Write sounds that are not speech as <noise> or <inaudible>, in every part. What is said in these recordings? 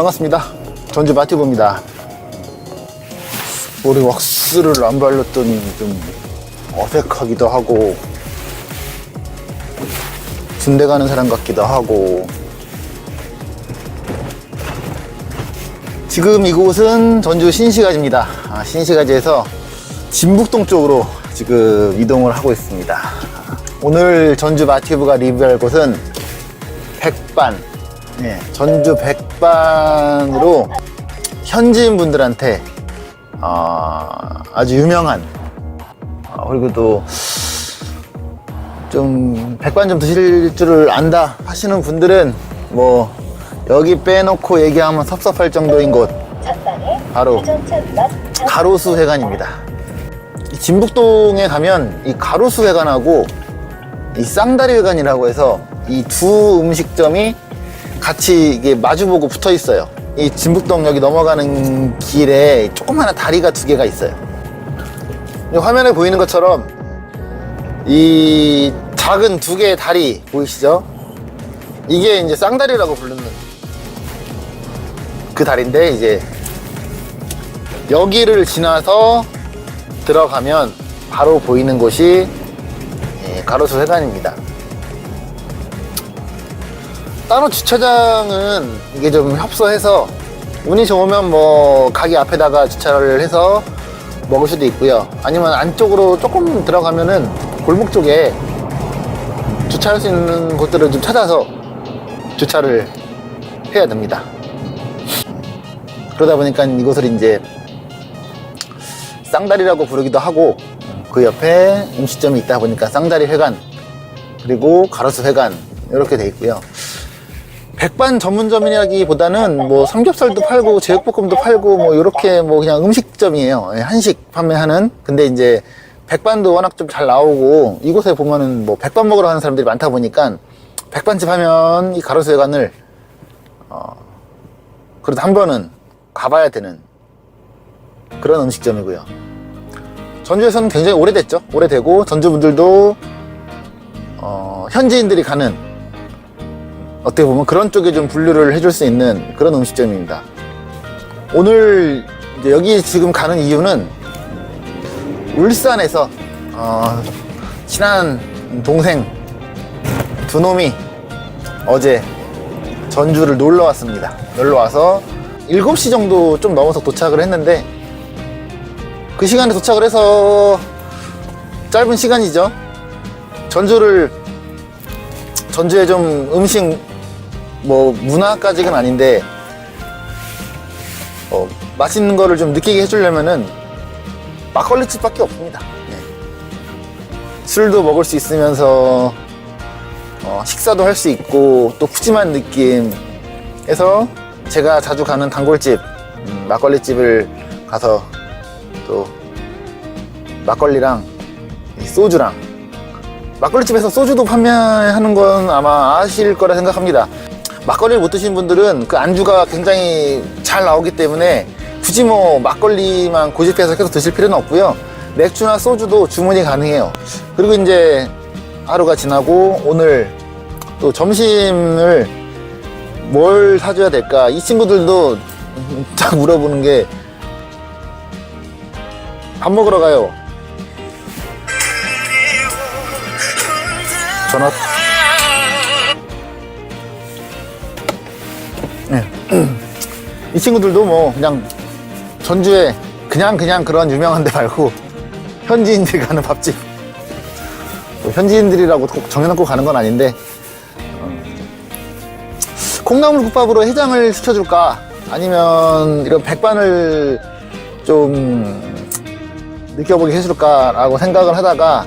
반갑습니다. 전주 마티브입니다. 머리 왁스를 안 발랐더니 좀 어색하기도 하고 군대 가는 사람 같기도 하고 지금 이곳은 전주 신시가지입니다. 아, 신시가지에서 진북동 쪽으로 지금 이동을 하고 있습니다. 오늘 전주 마티브가 리뷰할 곳은 백반. 예, 전주 백반으로 현지인 분들한테 어, 아주 유명한 어, 그리고 또 좀 백반 좀 드실 줄을 안다 하시는 분들은 뭐 여기 빼놓고 얘기하면 섭섭할 정도인 곳 바로 가로수 회관입니다. 이 진북동에 가면 이 가로수 회관하고 이 쌍다리 회관이라고 해서 이 두 음식점이 같이 이게 마주보고 붙어 있어요. 이 진북동 여기 넘어가는 길에 조그마한 다리가 두 개가 있어요. 이 화면에 보이는 것처럼 이 작은 두 개의 다리 보이시죠? 이게 이제 쌍다리라고 부르는 그 다리인데 이제 여기를 지나서 들어가면 바로 보이는 곳이 예, 가로수 회관입니다. 따로 주차장은 이게 좀 협소해서 운이 좋으면 뭐 가게 앞에다가 주차를 해서 먹을 수도 있고요. 아니면 안쪽으로 조금 들어가면은 골목 쪽에 주차할 수 있는 곳들을 좀 찾아서 주차를 해야 됩니다. 그러다 보니까 이곳을 이제 쌍다리라고 부르기도 하고 그 옆에 음식점이 있다 보니까 쌍다리 회관 그리고 가로수 회관 이렇게 돼 있고요. 백반 전문점이라기보다는 뭐 삼겹살도 팔고 제육볶음도 팔고 뭐 이렇게 뭐 그냥 음식점이에요. 예, 한식 판매하는. 근데 이제 백반도 워낙 좀 잘 나오고 이곳에 보면은 뭐 백반 먹으러 가는 사람들이 많다 보니까 백반집 하면 이 가로수 회관을 어 그래도 한 번은 가봐야 되는 그런 음식점이고요. 전주에서는 굉장히 오래됐죠. 오래되고 전주 분들도 어, 현지인들이 가는 어떻게 보면 그런 쪽에 좀 분류를 해줄 수 있는 그런 음식점입니다. 오늘 여기 지금 가는 이유는 울산에서 어, 친한 동생 두 놈이 어제 전주를 놀러 왔습니다. 놀러 와서 7시 정도 좀 넘어서 도착을 했는데 그 시간에 도착을 해서 짧은 시간이죠. 전주를 전주에 좀 음식 뭐 문화까지는 아닌데 어, 맛있는 거를 좀 느끼게 해주려면은 막걸리 집밖에 없습니다. 네. 술도 먹을 수 있으면서 어, 식사도 할 수 있고 또 푸짐한 느낌 해서 제가 자주 가는 단골집 음, 막걸리 집을 가서 또 막걸리랑 이 소주랑 막걸리 집에서 소주도 판매하는 건 아마 아실 거라 생각합니다. 막걸리를 못 드신 분들은 그 안주가 굉장히 잘 나오기 때문에 굳이 뭐 막걸리만 고집해서 계속 드실 필요는 없고요. 맥주나 소주도 주문이 가능해요. 그리고 이제 하루가 지나고 오늘 또 점심을 뭘 사줘야 될까? 이 친구들도 <laughs> 딱 물어보는 게 밥 먹으러 가요. 전화. 이 친구들도 뭐 그냥 전주에 그냥 그냥 그런 유명한 데 말고 현지인들이 가는 밥집. 뭐 현지인들이라고 꼭 정해놓고 가는 건 아닌데 어, 콩나물 국밥으로 해장을 시켜줄까? 아니면 이런 백반을 좀 느껴보게 해줄까라고 생각을 하다가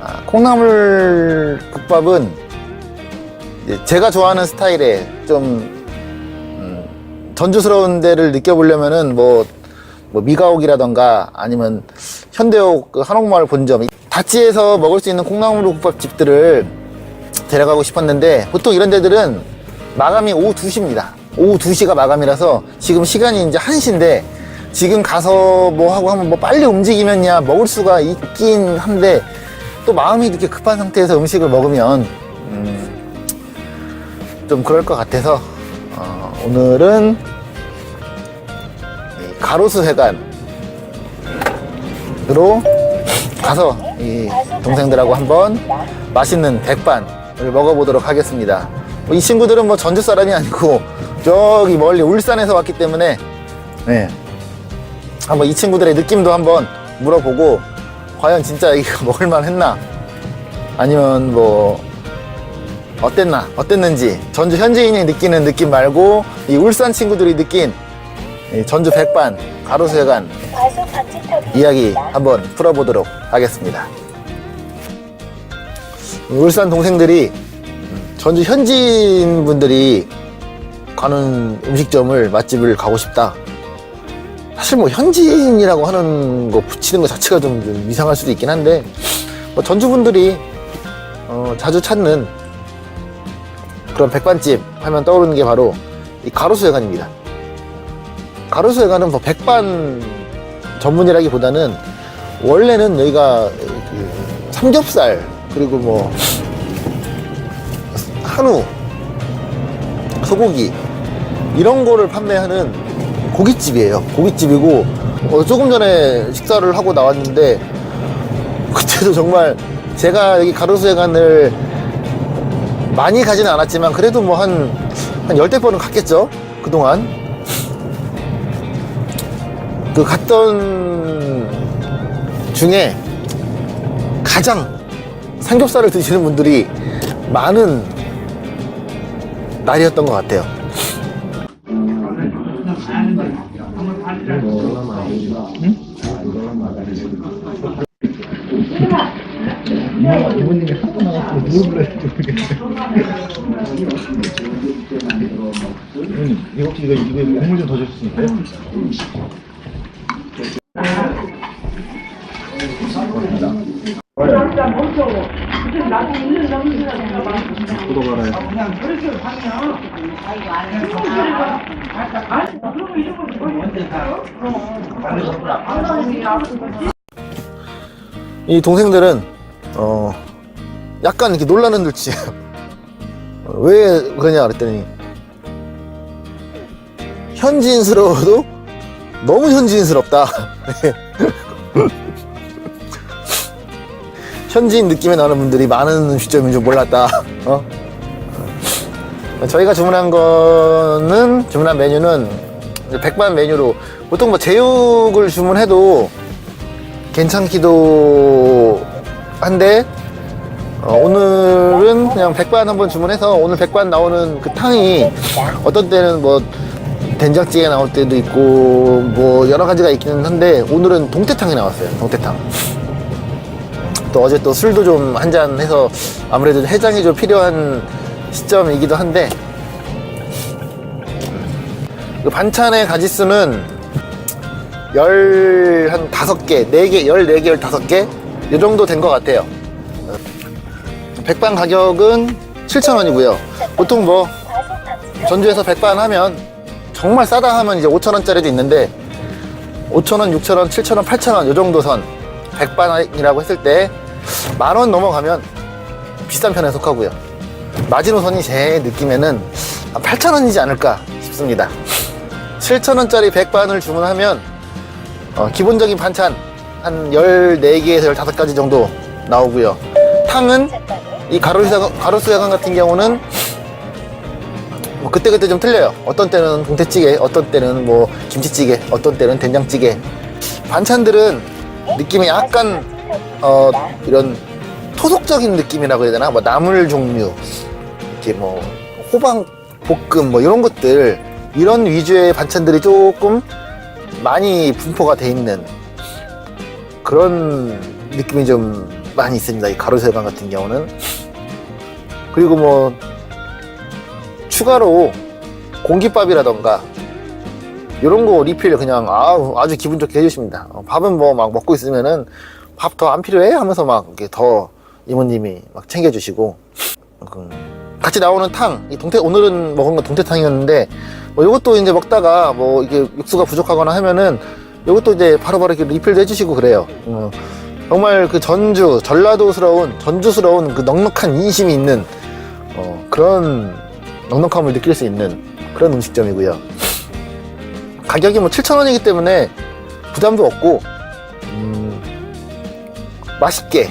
아, 콩나물 국밥은 제가 좋아하는 스타일의 좀 음, 전주스러운 데를 느껴보려면은 뭐, 뭐 미가옥이라던가 아니면 현대옥 그 한옥마을 본점 다치에서 먹을 수 있는 콩나물 국밥 집들을 데려가고 싶었는데 보통 이런 데들은 마감이 오후 2시입니다. 오후 2시가 마감이라서 지금 시간이 이제 1시인데 지금 가서 뭐 하고 하면 뭐 빨리 움직이면야 먹을 수가 있긴 한데 또 마음이 이렇게 급한 상태에서 음식을 먹으면 음, 좀 그럴 것 같아서 어, 오늘은 이 가로수 회관으로 가서 이 동생들하고 한번 맛있는 백반을 먹어보도록 하겠습니다. 뭐이 친구들은 뭐 전주 사람이 아니고 저기 멀리 울산에서 왔기 때문에 네. 한번 이 친구들의 느낌도 한번 물어보고 과연 진짜 이거 <laughs> 먹을만 했나 아니면 뭐 어땠나 어땠는지 전주 현지인이 느끼는 느낌 말고 이 울산 친구들이 느낀 이 전주 백반 가로수회관 이야기. 한번 풀어보도록 하겠습니다. 울산 동생들이 전주 현지인 분들이 가는 음식점을 맛집을 가고 싶다. 사실 뭐 현지인이라고 하는 거 붙이는 것 자체가 좀, 좀 이상할 수도 있긴 한데 뭐 전주 분들이 어, 자주 찾는 그런 백반집 하면 떠오르는 게 바로 이 가로수회관입니다. 가로수회관은 뭐 백반 전문이라기보다는 원래는 여기가 그 삼겹살 그리고 뭐 한우 소고기 이런 거를 판매하는 고깃집이에요 고깃집이고 어, 조금 전에 식사를 하고 나왔는데 그때도 정말 제가 여기 가로수회관을 많이 가지는 않았지만 그래도 뭐 한 한 열대 번은 갔겠죠 그동안 그 갔던 중에 가장 삼겹살을 드시는 분들이 많은 날이었던 것 같아요. 이모님, 이거 혹시 이거, 이거 국물 좀 더 줄수 알아요. 이 동생들은 어 약간 이렇게 놀라는. 어, <laughs> 왜 그러냐 그랬더니 현지인스러워도 너무 현지인스럽다. <laughs> 현지인 느낌에 나는 분들이 많은 음식점인 줄 몰랐다. 어? 저희가 주문한 거는 주문한 메뉴는 백반 메뉴로 보통 뭐 제육을 주문해도 괜찮기도 한데 어, 오늘은 그냥 백반 한번 주문해서 오늘 백반 나오는 그 탕이 어떤 때는 뭐 된장찌개 나올 때도 있고 뭐 여러 가지가 있기는 한데 오늘은 동태탕이 나왔어요 동태탕 또 어제 또 술도 좀 한 잔 해서 아무래도 해장이 좀 필요한 시점이기도 한데 그 반찬의 가지수는 열, 한 다섯 개, 네 개, 열네 개, 열다섯 개? 이 정도 된 것 같아요. 백반 가격은 7,000원이고요. 보통 뭐, 전주에서 백반 하면, 정말 싸다 하면 이제 5,000원짜리도 있는데, 5,000원, 6,000원, 7,000원, 8,000원, 요 정도 선. 백반이라고 했을 때, 만 원 넘어가면 비싼 편에 속하고요. 마지노선이 제 느낌에는 한 8,000원이지 않을까 싶습니다. 7,000원짜리 백반을 주문하면 어, 기본적인 반찬 한 14개에서 15가지 정도 나오고요. 탕은 이 가로수 야간, 가로수 야간 같은 경우는 뭐 그때그때 좀 틀려요. 어떤 때는 동태찌개, 어떤 때는 뭐 김치찌개, 어떤 때는 된장찌개. 반찬들은 느낌이 약간 어, 이런 토속적인 느낌이라고 해야 되나? 뭐 나물 종류, 이렇게 뭐 호박 볶음 뭐 이런 것들 이런 위주의 반찬들이 조금 많이 분포가 돼 있는 그런 느낌이 좀 많이 있습니다. 이 가로세관 같은 경우는 그리고 뭐 추가로 공깃밥이라던가 이런 거 리필 그냥 아우 아주 기분 좋게 해주십니다. 어, 밥은 뭐 막 먹고 있으면은 밥 더 안 필요해 하면서 막 이렇게 더 이모님이 막 챙겨주시고 그 같이 나오는 탕, 이 동태 오늘은 먹은 건 동태탕이었는데 뭐 이것도 이제 먹다가 뭐 이게 육수가 부족하거나 하면은 이것도 이제 바로바로 이렇게 리필도 해주시고 그래요. 어, 정말 그 전주 전라도스러운 전주스러운 그 넉넉한 인심이 있는 어, 그런 넉넉함을 느낄 수 있는 그런 음식점이고요. 가격이 뭐 7,000원이기 때문에 부담도 없고, 음, 맛있게,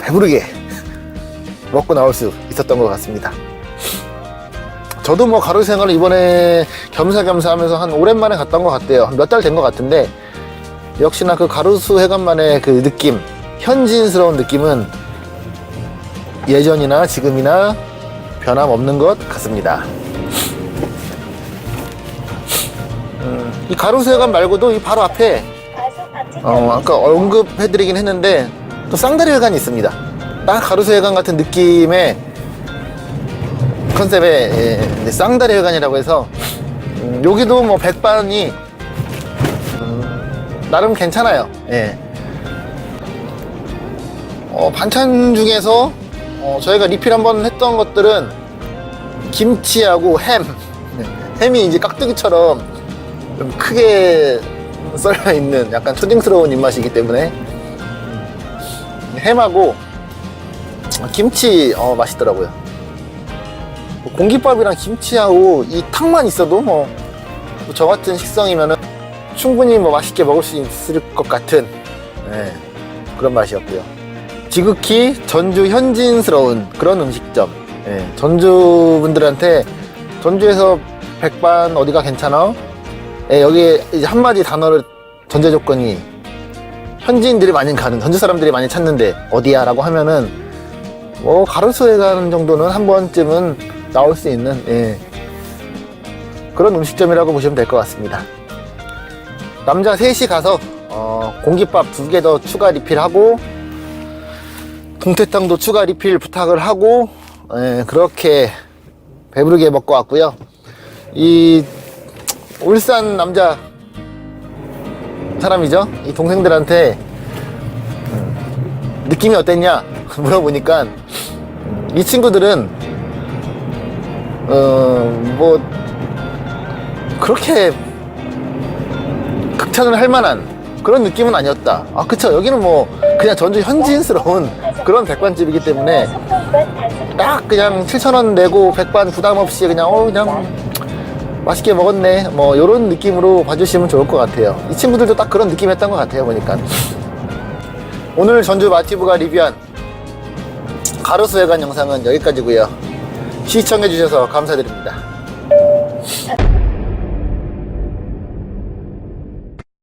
배부르게 <laughs> 먹고 나올 수 있었던 것 같습니다. 저도 뭐 가루 생활을 이번에 겸사겸사 하면서 한 오랜만에 갔던 것 같아요. 몇 달 된 것 같은데, 역시나 그 가로수 회관만의 그 느낌, 현지인스러운 느낌은 예전이나 지금이나 변함없는 것 같습니다. 음, 이 가로수 회관 말고도 이 바로 앞에 어, 아까 언급해드리긴 했는데 또 쌍다리 회관이 있습니다. 딱 가로수 회관 같은 느낌의 컨셉의 예, 쌍다리 회관이라고 해서 음, 여기도 뭐 백반이 음, 나름 괜찮아요. 예. 어, 반찬 중에서 어, 저희가 리필 한번 했던 것들은 김치하고 햄. 네, 햄이 이제 깍두기처럼 좀 크게 썰려 있는 약간 초딩스러운 입맛이기 때문에 햄하고 김치 어, 맛있더라고요. 뭐 공깃밥이랑 김치하고 이 탕만 있어도 뭐 저 같은 식성이면은 충분히 뭐 맛있게 먹을 수 있을 것 같은 네, 그런 맛이었고요. 지극히 전주 현지인스러운 그런 음식점. 예, 전주 분들한테 전주에서 백반 어디가 괜찮아? 예, 여기 이제 한마디 단어를 전제 조건이 현지인들이 많이 가는 전주 사람들이 많이 찾는데 어디야? 라고 하면은 뭐 가로수에 가는 정도는 한 번쯤은 나올 수 있는 예, 그런 음식점이라고 보시면 될 것 같습니다. 남자 셋이 가서 어, 공깃밥 두 개 더 추가 리필하고 동태탕도 추가 리필 부탁을 하고 예, 그렇게 배부르게 먹고 왔고요. 이 울산 남자 사람이죠. 이 동생들한테 음, 느낌이 어땠냐 <laughs> 물어보니까 음, 이 친구들은 어 뭐 그렇게 극찬을 할 만한 그런 느낌은 아니었다. 아 그쵸 여기는 뭐 그냥 전주 현지인스러운 그런 백반집이기 때문에 딱 그냥 7,000원 내고 백반 부담 없이 그냥 어 그냥 맛있게 먹었네. 뭐 이런 느낌으로 봐주시면 좋을 것 같아요. 이 친구들도 딱 그런 느낌이었던 것 같아요 보니까. 오늘 전주 마티브가 리뷰한 가로수 회관 영상은 여기까지고요. 시청해 주셔서 감사드립니다. 박-